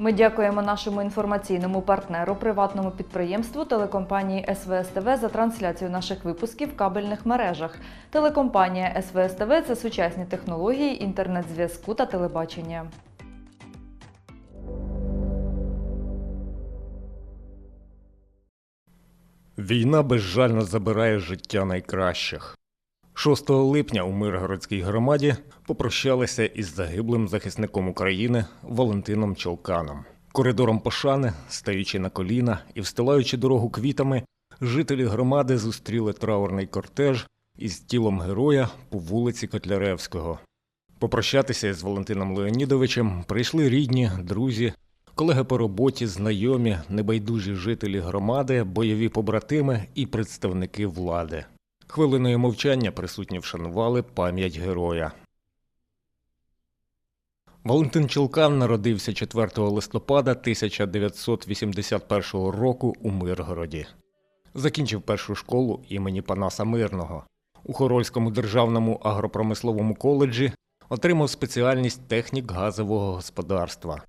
Ми дякуємо нашому інформаційному партнеру, приватному підприємству телекомпанії СВСТВ за трансляцію наших випусків в кабельних мережах. Телекомпанія СВСТВ – це сучасні технології інтернет-зв'язку та телебачення. Війна безжально забирає життя найкращих. 6 липня у Миргородській громаді попрощалися із загиблим захисником України Валентином Чолканом. Коридором пошани, стаючи на коліна і встилаючи дорогу квітами, жителі громади зустріли траурний кортеж із тілом героя по вулиці Котляревського. Попрощатися із Валентином Леонідовичем прийшли рідні, друзі, колеги по роботі, знайомі, небайдужі жителі громади, бойові побратими і представники влади. Хвилиною мовчання присутні вшанували пам'ять героя. Валентин Чулкан народився 4 листопада 1981 року у Миргороді. Закінчив першу школу імені Панаса Мирного. У Хорольському державному агропромисловому коледжі отримав спеціальність технік газового господарства.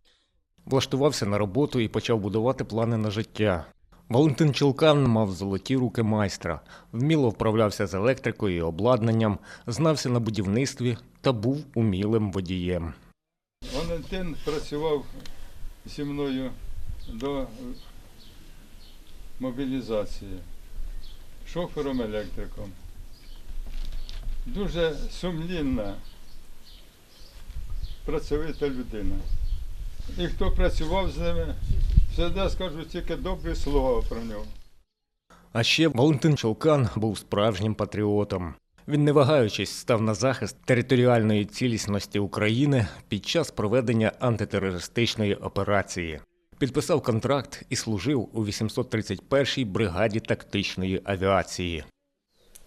Влаштувався на роботу і почав будувати плани на життя. Валентин Чулкан мав золоті руки майстра, вміло вправлявся з електрикою і обладнанням, знався на будівництві та був умілим водієм. Валентин працював зі мною до мобілізації, шофером електриком. Дуже сумлінна, працьовита людина. І хто працював з ними, завжди скажу тільки добрі слова про нього. А ще Валентин Чулкан був справжнім патріотом. Він, не вагаючись, став на захист територіальної цілісності України під час проведення антитерористичної операції. Підписав контракт і служив у 831-й бригаді тактичної авіації.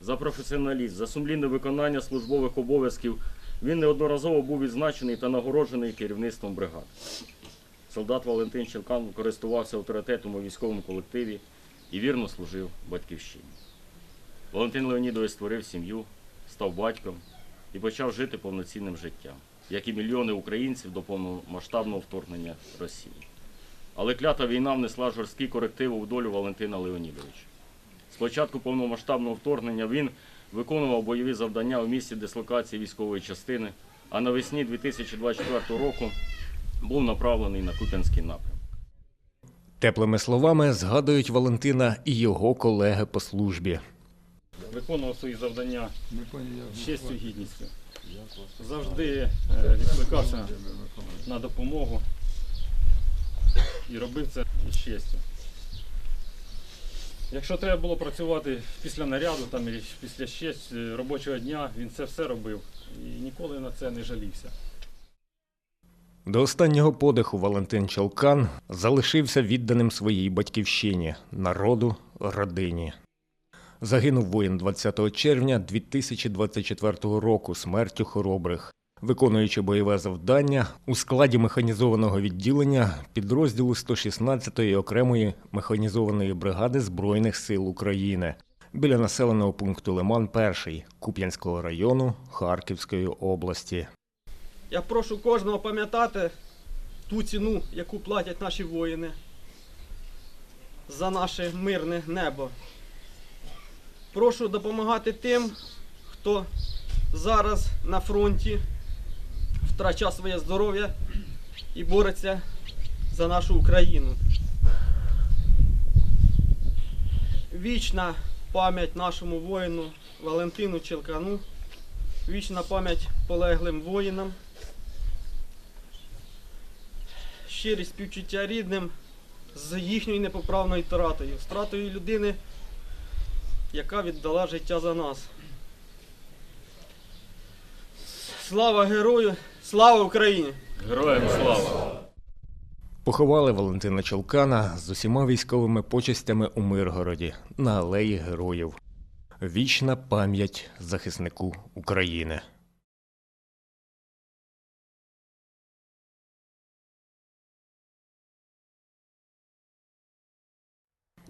За професіоналізм, за сумлінне виконання службових обов'язків він неодноразово був відзначений та нагороджений керівництвом бригад. Солдат Валентин Челкан користувався авторитетом у військовому колективі і вірно служив батьківщині. Валентин Леонідович створив сім'ю, став батьком і почав жити повноцінним життям, як і мільйони українців до повномасштабного вторгнення Росії. Але клята війна внесла жорсткі корективи в долю Валентина Леонідовича. Спочатку повномасштабного вторгнення він виконував бойові завдання у місці дислокації військової частини, а навесні 2024 року був направлений на Куп'янський напрям. Теплими словами згадують Валентина і його колеги по службі. Виконував свої завдання з честю і гідністю. Завжди е, відкликався на допомогу і робив це з честю. Якщо треба було працювати після наряду там, і після ще е, робочого дня, він це все робив і ніколи на це не жалівся. До останнього подиху Валентин Чалкан залишився відданим своїй батьківщині, народу, родині. Загинув воїн 20 червня 2024 року смертю хоробрих, виконуючи бойове завдання у складі механізованого відділення підрозділу 116-ї окремої механізованої бригади Збройних сил України біля населеного пункту Лиман 1 Куп'янського району Харківської області. Я прошу кожного пам'ятати ту ціну, яку платять наші воїни за наше мирне небо. Прошу допомагати тим, хто зараз на фронті втрачає своє здоров'я і бореться за нашу Україну. Вічна пам'ять нашому воїну Валентину Челкану, вічна пам'ять полеглим воїнам. Щирі співчуття рідним з їхньою непоправною втратою, втратою людини, яка віддала життя за нас. Слава герою! Слава Україні! Героям слава! Поховали Валентина Чолкана з усіма військовими почестями у Миргороді на алеї Героїв. Вічна пам'ять захиснику України.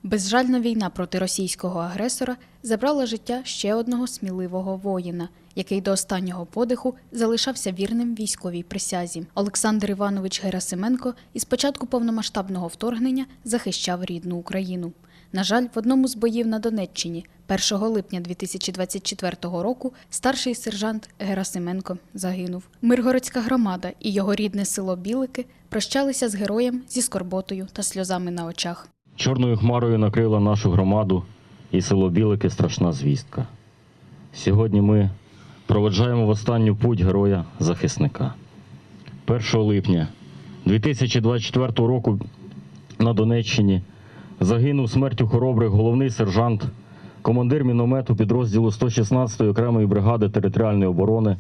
Безжальна війна проти російського агресора забрала життя ще одного сміливого воїна, який до останнього подиху залишався вірним військовій присязі. Олександр Іванович Герасименко із початку повномасштабного вторгнення захищав рідну Україну. На жаль, в одному з боїв на Донеччині 1 липня 2024 року старший сержант Герасименко загинув. Миргородська громада і його рідне село Білики прощалися з героєм зі скорботою та сльозами на очах. Чорною хмарою накрила нашу громаду і село Білики страшна звістка. Сьогодні ми проведжаємо в останню путь героя захисника. 1 липня 2024 року на Донеччині загинув смертю хоробрих головний сержант, командир міномету підрозділу 116-ї окремої бригади територіальної оборони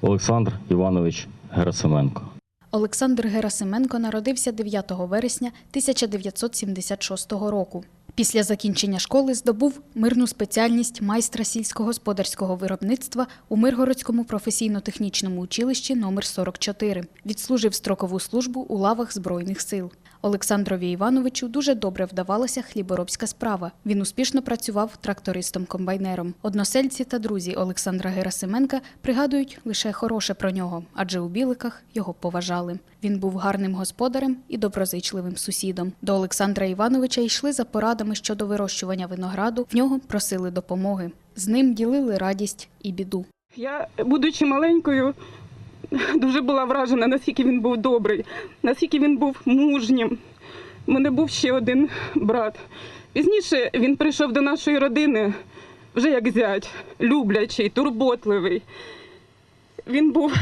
Олександр Іванович Герасименко. Олександр Герасименко народився 9 вересня 1976 року. Після закінчення школи здобув мирну спеціальність майстра сільськогосподарського виробництва у Миргородському професійно-технічному училищі номер 44 Відслужив строкову службу у лавах Збройних сил. Олександрові Івановичу дуже добре вдавалася хліборобська справа. Він успішно працював трактористом-комбайнером. Односельці та друзі Олександра Герасименка пригадують лише хороше про нього, адже у біликах його поважали. Він був гарним господарем і доброзичливим сусідом. До Олександра Івановича йшли за порадами щодо вирощування винограду. В нього просили допомоги. З ним ділили радість і біду. Я, будучи маленькою, дуже була вражена, наскільки він був добрий, наскільки він був мужнім. У мене був ще один брат. Пізніше він прийшов до нашої родини вже як зять, люблячий, турботливий. Він був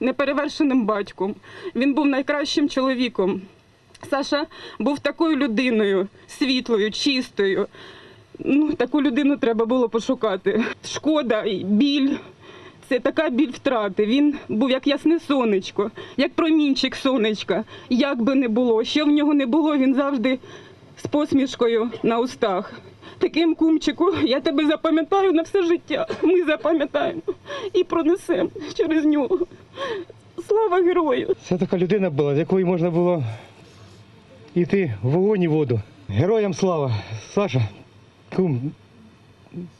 неперевершеним батьком, він був найкращим чоловіком. Саша був такою людиною, світлою, чистою. Ну, таку людину треба було пошукати. Шкода, біль. Це така біль втрати. Він був як ясне сонечко, як промінчик сонечка. Як би не було, що в нього не було, він завжди з посмішкою на устах. Таким кумчику, я тебе запам'ятаю на все життя. Ми запам'ятаємо і пронесемо через нього. Слава герою! Це така людина була, з якої можна було йти в вогонь і воду. Героям слава! Саша, кум,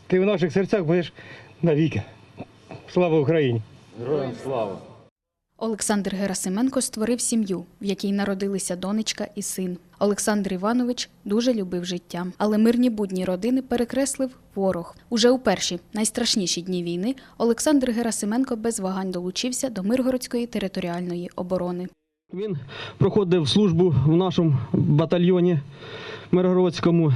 ти в наших серцях будеш навіки. Слава Україні! Героям слава! Олександр Герасименко створив сім'ю, в якій народилися донечка і син. Олександр Іванович дуже любив життя, але мирні будні родини перекреслив ворог. Уже у перші найстрашніші дні війни Олександр Герасименко без вагань долучився до Миргородської територіальної оборони. Він проходив службу в нашому батальйоні Миргородському,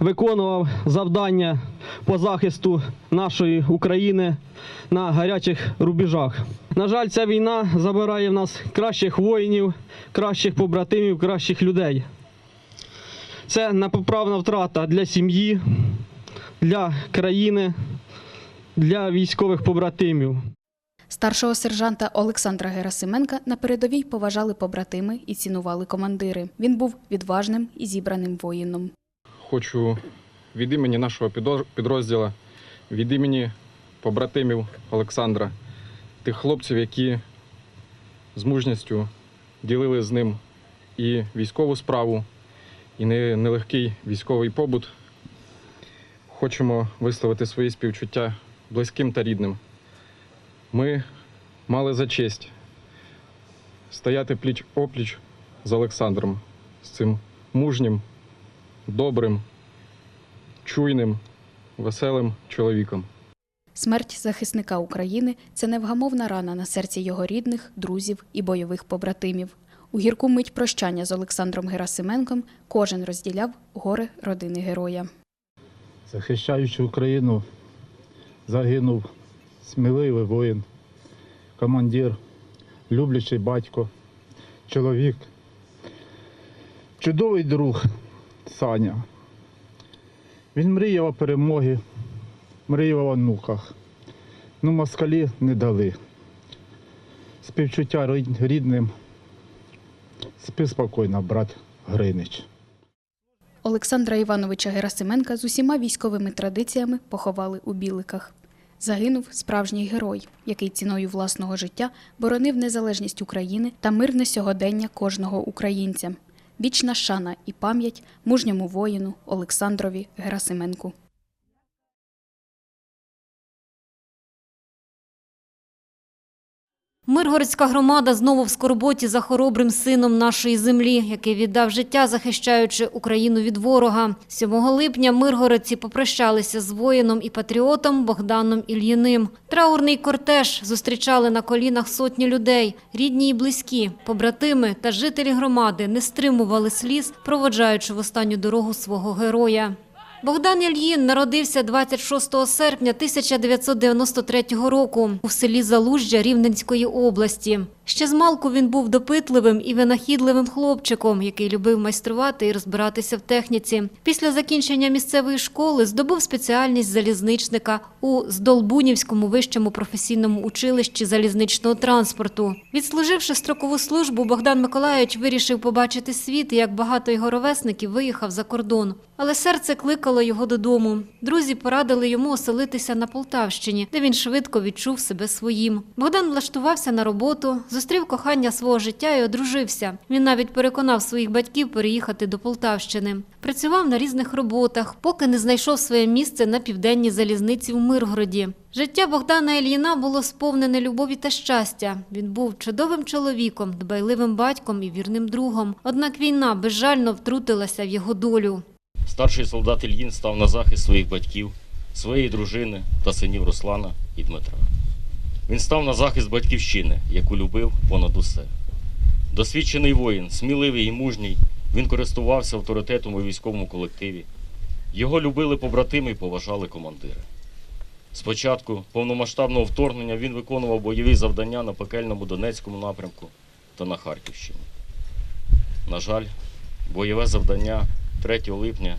виконував завдання по захисту нашої України на гарячих рубежах. На жаль, ця війна забирає в нас кращих воїнів, кращих побратимів, кращих людей. Це непоправна втрата для сім'ї, для країни, для військових побратимів. Старшого сержанта Олександра Герасименка на передовій поважали побратими і цінували командири. Він був відважним і зібраним воїном. Хочу від імені нашого підрозділу, від імені побратимів Олександра, тих хлопців, які з мужністю ділили з ним і військову справу, і нелегкий військовий побут. Хочемо висловити свої співчуття близьким та рідним. Ми мали за честь стояти пліч опліч з Олександром, з цим мужнім, добрим, чуйним, веселим чоловіком. Смерть захисника України це невгамовна рана на серці його рідних, друзів і бойових побратимів. У гірку мить прощання з Олександром Герасименком кожен розділяв горе родини героя. захищаючи Україну, загинув сміливий воїн, командир, люблячий батько, чоловік, чудовий друг Саня. Він мріяв о перемоги, мріяв о онуках. Ну, москалі не дали. Співчуття рідним. Спи спокійно, брат Гринич. Олександра Івановича Герасименка з усіма військовими традиціями поховали у Біликах. Загинув справжній герой, який ціною власного життя боронив незалежність України та мирне сьогодення кожного українця. Вічна шана і пам'ять мужньому воїну Олександрові Герасименку. Миргородська громада знову в скорботі за хоробрим сином нашої землі, який віддав життя, захищаючи Україну від ворога. 7 липня миргородці попрощалися з воїном і патріотом Богданом Ільїним. Траурний кортеж зустрічали на колінах сотні людей, рідні і близькі, побратими та жителі громади не стримували сліз, проводжаючи в останню дорогу свого героя. Богдан Ільїн народився 26 серпня 1993 року у селі Залужжя Рівненської області. Ще з малку він був допитливим і винахідливим хлопчиком, який любив майструвати і розбиратися в техніці. Після закінчення місцевої школи здобув спеціальність залізничника у Здолбунівському вищому професійному училищі залізничного транспорту. Відслуживши строкову службу, Богдан Миколайович вирішив побачити світ, як багато його ровесників виїхав за кордон. Але серце кликало його додому. Друзі порадили йому оселитися на Полтавщині, де він швидко відчув себе своїм. Богдан влаштувався на роботу, зустрів кохання свого життя і одружився. Він навіть переконав своїх батьків переїхати до Полтавщини. Працював на різних роботах, поки не знайшов своє місце на південній залізниці в Миргороді. Життя Богдана Ільїна було сповнене любові та щастя. Він був чудовим чоловіком, дбайливим батьком і вірним другом. Однак війна безжально втрутилася в його долю. Старший солдат Ільїн став на захист своїх батьків, своєї дружини та синів Руслана і Дмитра. Він став на захист батьківщини, яку любив понад усе. Досвідчений воїн, сміливий і мужній, він користувався авторитетом у військовому колективі. Його любили побратими і поважали командири. Спочатку повномасштабного вторгнення він виконував бойові завдання на пекельному Донецькому напрямку та на Харківщині. На жаль, бойове завдання 3 липня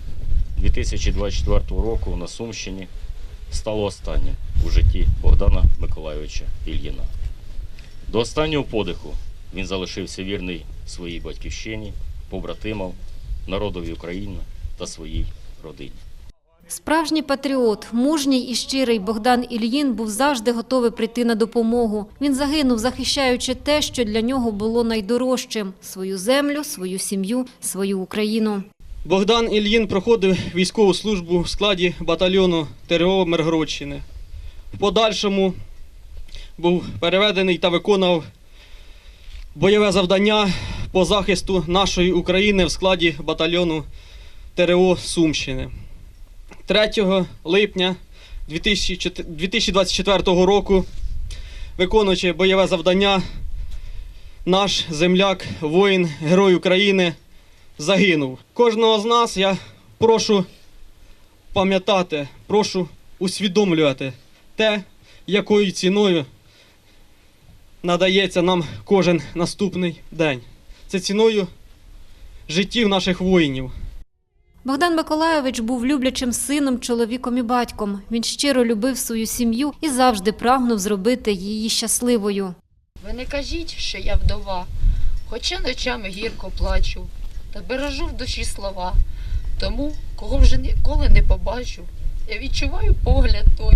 2024 року на Сумщині стало останнім у житті Богдана Миколайовича Ільїна. До останнього подиху він залишився вірний своїй батьківщині, побратимам, народові України та своїй родині. Справжній патріот, мужній і щирий Богдан Ільїн був завжди готовий прийти на допомогу. Він загинув, захищаючи те, що для нього було найдорожчим – свою землю, свою сім'ю, свою Україну. Богдан Ільїн проходив військову службу в складі батальйону ТРО Миргородщини. Подальшому був переведений та виконав бойове завдання по захисту нашої України в складі батальйону ТРО Сумщини. 3 липня 2024 року, виконуючи бойове завдання, наш земляк, воїн, герой України загинув. Кожного з нас я прошу пам'ятати, прошу усвідомлювати те, якою ціною надається нам кожен наступний день. Це ціною життів наших воїнів. Богдан Миколайович був люблячим сином, чоловіком і батьком. Він щиро любив свою сім'ю і завжди прагнув зробити її щасливою. Ви не кажіть, що я вдова, хоча ночами гірко плачу, та бережу в душі слова. Тому, кого вже ніколи не побачу, я відчуваю погляд той,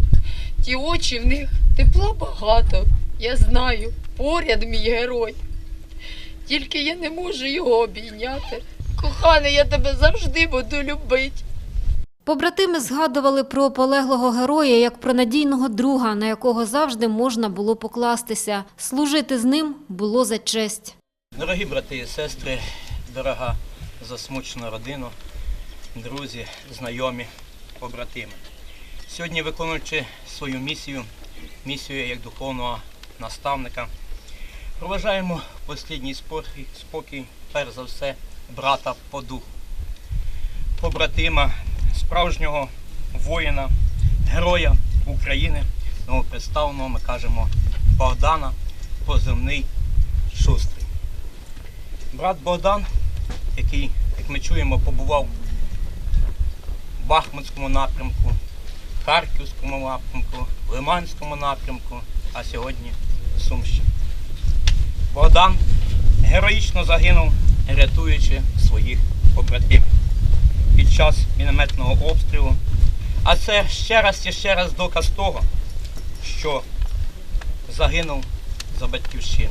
ті очі в них тепла багато. Я знаю, поряд мій герой. Тільки я не можу його обійняти. Коханий, я тебе завжди буду любити. Побратими згадували про полеглого героя як про надійного друга, на якого завжди можна було покластися. Служити з ним було за честь. Дорогі брати і сестри, дорога засмучена родина, друзі, знайомі, побратими. Сьогодні, виконуючи свою місію, місію як духовного наставника, проважаємо послідній спокій, перш за все, брата по духу, побратима, справжнього воїна, героя України, новопредставленого, ми кажемо, Богдана, позивний Шустрий. Брат Богдан, який, як ми чуємо, побував в Бахмутському напрямку, Харківському напрямку, Лиманському напрямку, а сьогодні в Сумщині. Богдан героїчно загинув, рятуючи своїх побратимів під час мінометного обстрілу. А це ще раз і ще раз доказ того, що загинув за батьківщину,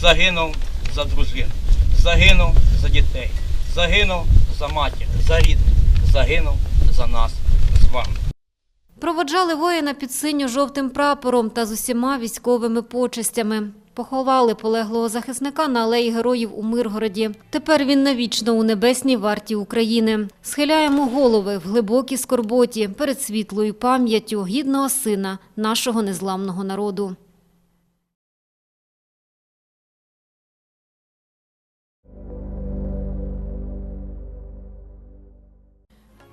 загинув за дружину, загинув за дітей, загинув за матір, за рідних, загинув за нас з вами. Проводжали воїна під синьо-жовтим прапором та з усіма військовими почестями. Поховали полеглого захисника на алеї героїв у Миргороді. Тепер він навічно у небесній варті України. Схиляємо голови в глибокій скорботі перед світлою пам'яттю гідного сина нашого незламного народу.